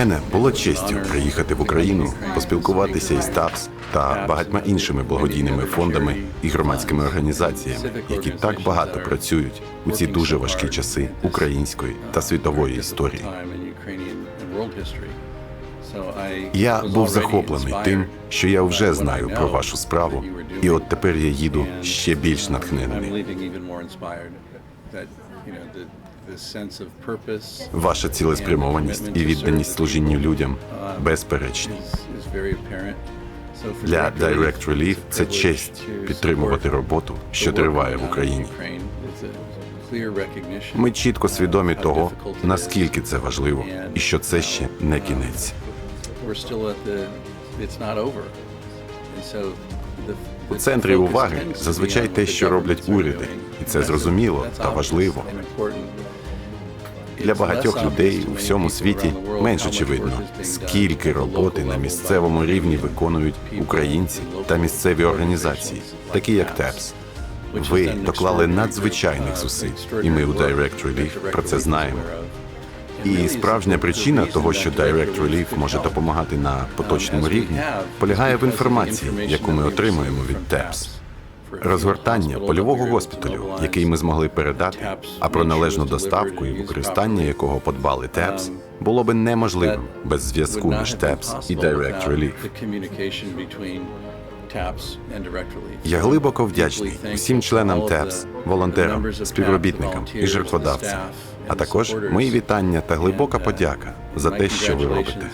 мене було честю приїхати в Україну, поспілкуватися із ТАПС та багатьма іншими благодійними фондами і громадськими організаціями, які так багато працюють у ці дуже важкі часи української та світової історії. Я був захоплений тим, що я вже знаю про вашу справу, і от тепер я їду ще більш натхнений. Ваша цілеспрямованість і відданість служінню людям безперечні. Для Direct Relief це честь підтримувати роботу, що триває в Україні. Ми чітко свідомі того, наскільки це важливо, і що це ще не кінець. У центрі уваги зазвичай те, що роблять уряди, і це зрозуміло та важливо. Для багатьох людей у всьому світі менш очевидно, скільки роботи на місцевому рівні виконують українці та місцеві організації, такі як ТЕПС. Ви доклали надзвичайних зусиль, і ми у Direct Relief про це знаємо. І справжня причина того, що Direct Relief може допомагати на поточному рівні, полягає в інформації, яку ми отримуємо від ТЕПС. Розгортання польового госпіталю, який ми змогли передати, а про належну доставку і використання якого подбали ТЕПС, було би неможливим без зв'язку між ТЕПС і Direct Relief. Я глибоко вдячний усім членам ТЕПС, волонтерам, співробітникам і жертводавцям, а також мої вітання та глибока подяка за те, що ви робите.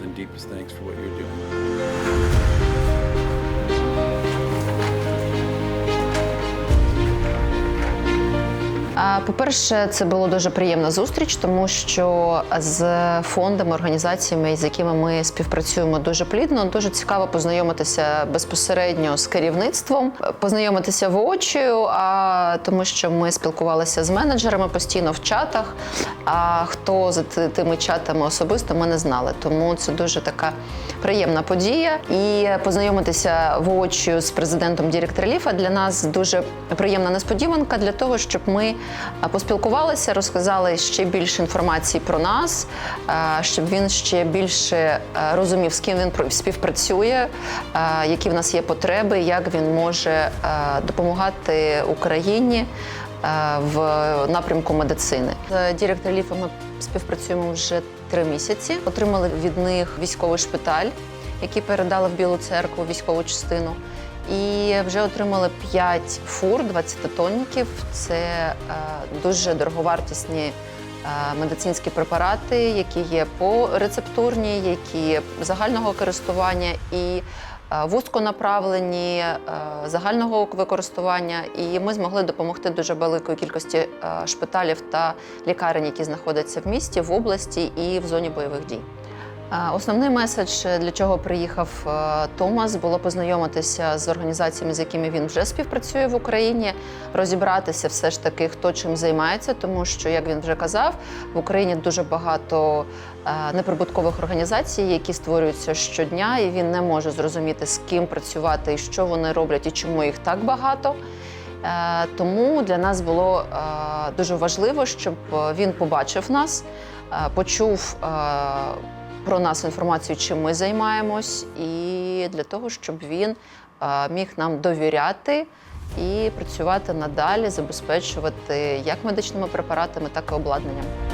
По-перше, це було дуже приємна зустріч, тому що з фондами, організаціями, з якими ми співпрацюємо дуже плідно, дуже цікаво познайомитися безпосередньо з керівництвом, познайомитися воочію, а тому, що ми спілкувалися з менеджерами постійно в чатах. А хто за тими чатами особисто, ми не знали. Тому це дуже така приємна подія. І познайомитися воочію з президентом Дірект Реліфа для нас дуже приємна несподіванка для того, щоб ми поспілкувалися, розказали ще більше інформації про нас, щоб він ще більше розумів, з ким він співпрацює, які в нас є потреби, як він може допомагати Україні в напрямку медицини. З Дірект Реліфа ми співпрацюємо вже три місяці. Отримали від них військовий шпиталь, який передали в Білу церкву військову частину. І вже отримали 5 фур 20-тонників. Це е, дуже дороговартісні е, медицинські препарати, які є порецептурні, які є загального користування і е, вузьконаправлені е, загального використання. І ми змогли допомогти дуже великої кількості е, шпиталів та лікарень, які знаходяться в місті, в області і в зоні бойових дій. Е, Основний меседж, для чого приїхав е, Томас, було познайомитися з організаціями, з якими він вже співпрацює в Україні, розібратися все ж таки, хто чим займається, тому що, як він вже казав, в Україні дуже багато е, неприбуткових організацій, які створюються щодня, і він не може зрозуміти, з ким працювати і що вони роблять, і чому їх так багато. Е, Тому для нас було е, дуже важливо, щоб він побачив нас, е, почув е, про нас інформацію, чим ми займаємось, і для того, щоб він е, міг нам довіряти і працювати надалі, забезпечувати як медичними препаратами, так і обладнанням.